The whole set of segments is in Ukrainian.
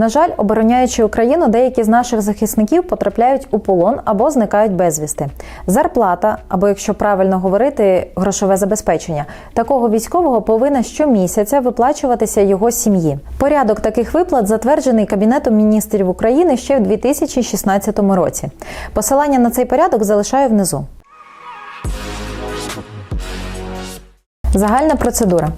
На жаль, обороняючи Україну, деякі з наших захисників потрапляють у полон або зникають безвісти. Зарплата, або якщо правильно говорити, грошове забезпечення такого військового повинна щомісяця виплачуватися його сім'ї. Порядок таких виплат затверджений Кабінетом міністрів України ще в 2016 році. Посилання на цей порядок залишаю внизу. Загальна процедура.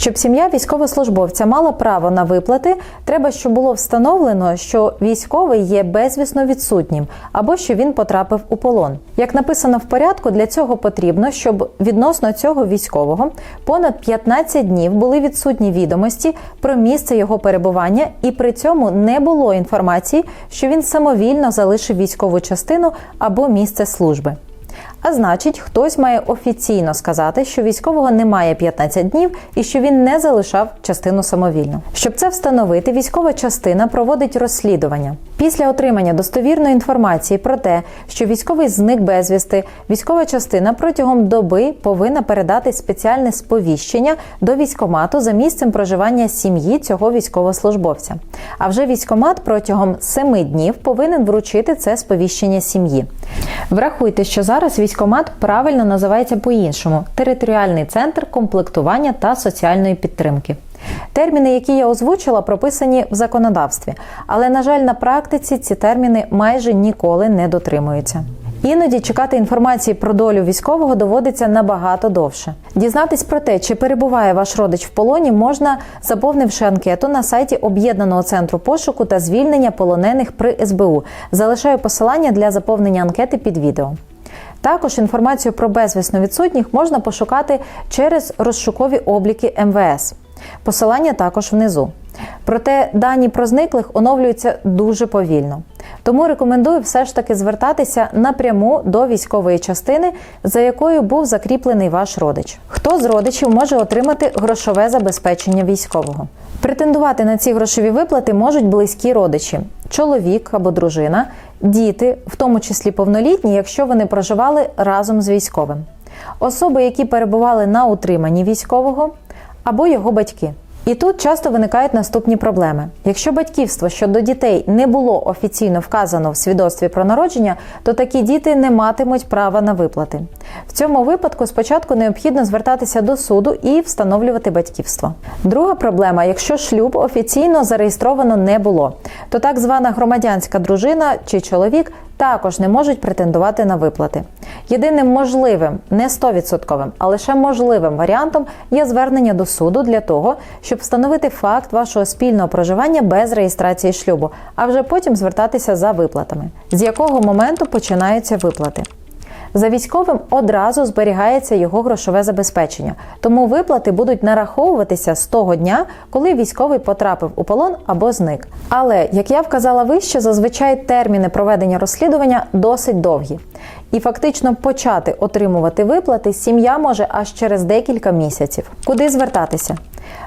Щоб сім'я військовослужбовця мала право на виплати, треба, щоб було встановлено, що військовий є безвісно відсутнім або що він потрапив у полон. Як написано в порядку, для цього потрібно, щоб відносно цього військового понад 15 днів були відсутні відомості про місце його перебування, і при цьому не було інформації, що він самовільно залишив військову частину або місце служби. А значить, хтось має офіційно сказати, що військового немає 15 днів і що він не залишав частину самовільно. Щоб це встановити, військова частина проводить розслідування. Після отримання достовірної інформації про те, що військовий зник безвісти, військова частина протягом доби повинна передати спеціальне сповіщення до військомату за місцем проживання сім'ї цього військовослужбовця. А вже військомат протягом 7 днів повинен вручити це сповіщення сім'ї. Врахуйте, що зараз військомат правильно називається по-іншому територіальний центр комплектування та соціальної підтримки. Терміни, які я озвучила, прописані в законодавстві, але, на жаль, на практиці ці терміни майже ніколи не дотримуються. Іноді чекати інформації про долю військового доводиться набагато довше. Дізнатись про те, чи перебуває ваш родич в полоні, можна заповнивши анкету на сайті об'єднаного центру пошуку та звільнення полонених при СБУ. Залишаю посилання для заповнення анкети під відео. Також інформацію про безвісно відсутніх можна пошукати через розшукові обліки МВС. Посилання також внизу. Проте дані про зниклих оновлюються дуже повільно. Тому рекомендую все ж таки звертатися напряму до військової частини, за якою був закріплений ваш родич. Хто з родичів може отримати грошове забезпечення військового? Претендувати на ці грошові виплати можуть близькі родичі, чоловік або дружина, діти, в тому числі повнолітні, якщо вони проживали разом з військовим, особи, які перебували на утриманні військового, або його батьки. І тут часто виникають наступні проблеми. Якщо батьківство щодо дітей не було офіційно вказано в свідоцтві про народження, то такі діти не матимуть права на виплати. В цьому випадку спочатку необхідно звертатися до суду і встановлювати батьківство. Друга проблема: якщо шлюб офіційно зареєстровано не було, то так звана громадянська дружина чи чоловік також не можуть претендувати на виплати. Єдиним можливим, не 100%, а лише можливим варіантом є звернення до суду для того, щоб встановити факт вашого спільного проживання без реєстрації шлюбу, а вже потім звертатися за виплатами. З якого моменту починаються виплати? За військовим одразу зберігається його грошове забезпечення, тому виплати будуть нараховуватися з того дня, коли військовий потрапив у полон або зник. Але як я вказала вище, зазвичай терміни проведення розслідування досить довгі. І фактично почати отримувати виплати сім'я може аж через декілька місяців. Куди звертатися?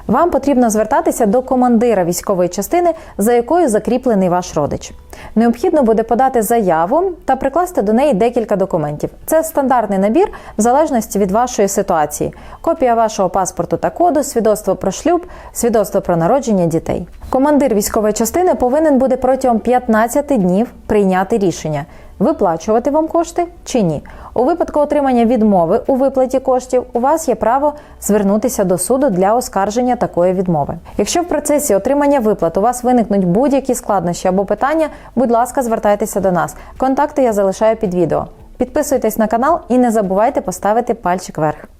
Вам потрібно звертатися до командира військової частини, за якою закріплений ваш родич. Необхідно буде подати заяву та прикласти до неї декілька документів. Це стандартний набір в залежності від вашої ситуації: копія вашого паспорту та коду, свідоцтво про шлюб, свідоцтво про народження дітей. Командир військової частини повинен буде протягом 15 днів прийняти рішення. Виплачувати вам кошти чи ні? У випадку отримання відмови у виплаті коштів у вас є право звернутися до суду для оскарження такої відмови. Якщо в процесі отримання виплат у вас виникнуть будь-які складнощі або питання, будь ласка, звертайтеся до нас. Контакти я залишаю під відео. Підписуйтесь на канал і не забувайте поставити пальчик вверх.